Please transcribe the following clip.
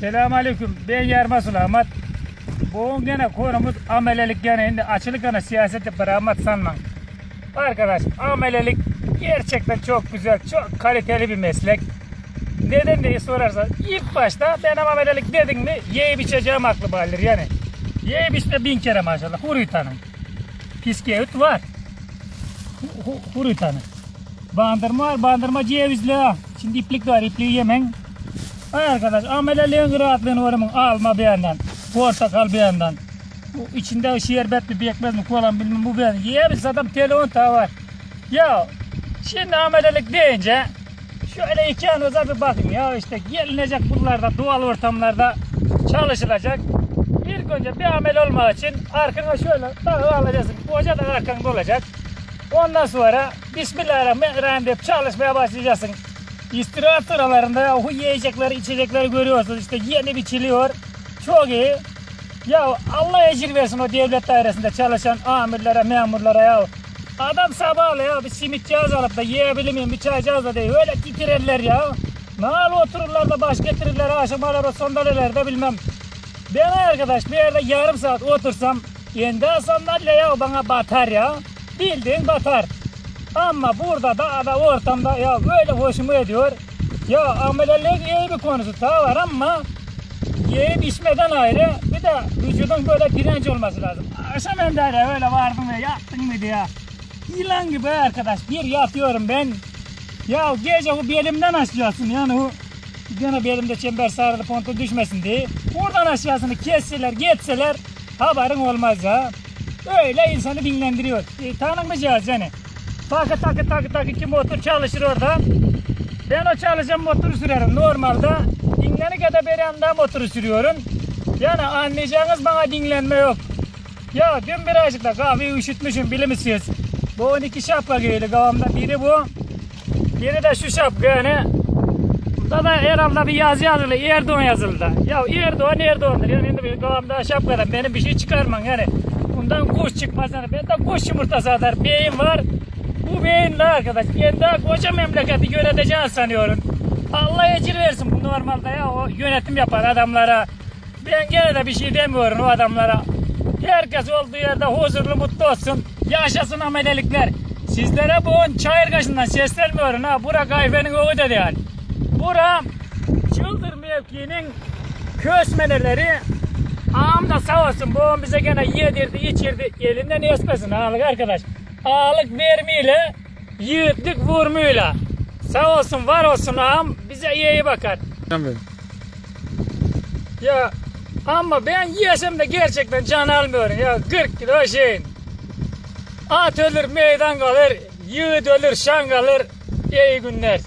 Selamünaleyküm. Ben Yarma Sulamat. Bugün gene konumuz amelelik gene şimdi açılık ana siyaseti bırakmat sanmam. Arkadaş amelelik gerçekten çok güzel, çok kaliteli bir meslek. Neden diye sorarsa ilk başta ben amelelik dedin mi yiyip içeceğim aklı bağlir yani. Yiyip içme bin kere maşallah. Huri tanım. Piskevit var. Hu- hu- Huri tanım. Bandırma var, bandırma cevizli ha. Şimdi iplik var, ipliği yemen. Ay arkadaş ameleliğin rahatlığını varımın alma bir yandan. Portakal bir yandan. Bu içinde şerbet mi bekmez mi kola mı bilmem bu bir yandan. Yiyebiliriz adam telefon ta var. Ya şimdi amelelik deyince şöyle iki yanınıza bir bakın ya işte gelinecek buralarda doğal ortamlarda çalışılacak. İlk önce bir amel olmak için arkana şöyle dağı alacaksın. Koca da arkanda olacak. Ondan sonra Bismillahirrahmanirrahim deyip çalışmaya başlayacaksın. İstirahat sıralarında bu yiyecekleri içecekleri görüyorsunuz işte yeni biçiliyor. Çok iyi. Ya Allah ecir versin o devlet dairesinde çalışan amirlere, memurlara ya. Adam sabahla ya bir simit cihaz alıp da yiyebilir miyim bir çay cihaz da değil. Öyle titrerler ya. Nal otururlar da baş getirirler aşamalar o sandalyelerde bilmem. Ben arkadaş bir yerde yarım saat otursam kendi sandalye ya bana batar ya. Bildiğin batar. Ama burada da da ortamda ya böyle hoşuma ediyor. Ya amelelik iyi bir konusu ta var ama yiyip içmeden ayrı bir de vücudun böyle direnç olması lazım. Akşam endere öyle vardım ve yattın mı diye. Yılan gibi arkadaş bir yatıyorum ben. Ya gece o belimden aşağısın yani o Gene belimde çember sarılı pontu düşmesin diye. Oradan aşağısını kesseler geçseler haberin olmaz ya. Öyle insanı dinlendiriyor. E, tanımayacağız yani. Takı takı takı takı ki motor çalışır orada. Ben o çalışan motoru sürerim. Normalde dinlenik ya da anda motoru sürüyorum. Yani anlayacağınız bana dinlenme yok. Ya dün birazcık da kahveyi üşütmüşüm bilir Bu 12 şapka giyili kafamda. Biri bu. Biri de şu şapka yani. Burada da herhalde bir yazı yazılı. Erdoğan yazılı da. Ya Erdoğan Erdoğan'dır. Yani benim bir kafamda şapkadan benim bir şey çıkarman yani. Bundan kuş çıkmaz yani. Bende kuş yumurtası atar. Beyin var. Bu beyinle arkadaş. Daha koca memleketi yöneteceğini sanıyorum. Allah ecir versin bu normalde ya. O yönetim yapan adamlara. Ben gene de bir şey demiyorum o adamlara. Herkes olduğu yerde huzurlu mutlu olsun. Yaşasın amelelikler. Sizlere bu Çayırgaşı'ndan seslenmiyorum ha. Bura gayfenin oğu dedi yani. Bura Çıldır mevkinin kösmeneleri Ağam da sağ olsun bu bize gene yedirdi içirdi elinden esmesin ağalık arkadaş. Ağalık vermiyle yiğitlik vurmuyla. Sağ olsun var olsun ağam bize iyi bakar. Ya ama ben yiyesem de gerçekten can almıyorum ya 40 kilo şeyin. At ölür meydan kalır, yiğit ölür şan kalır. İyi günler.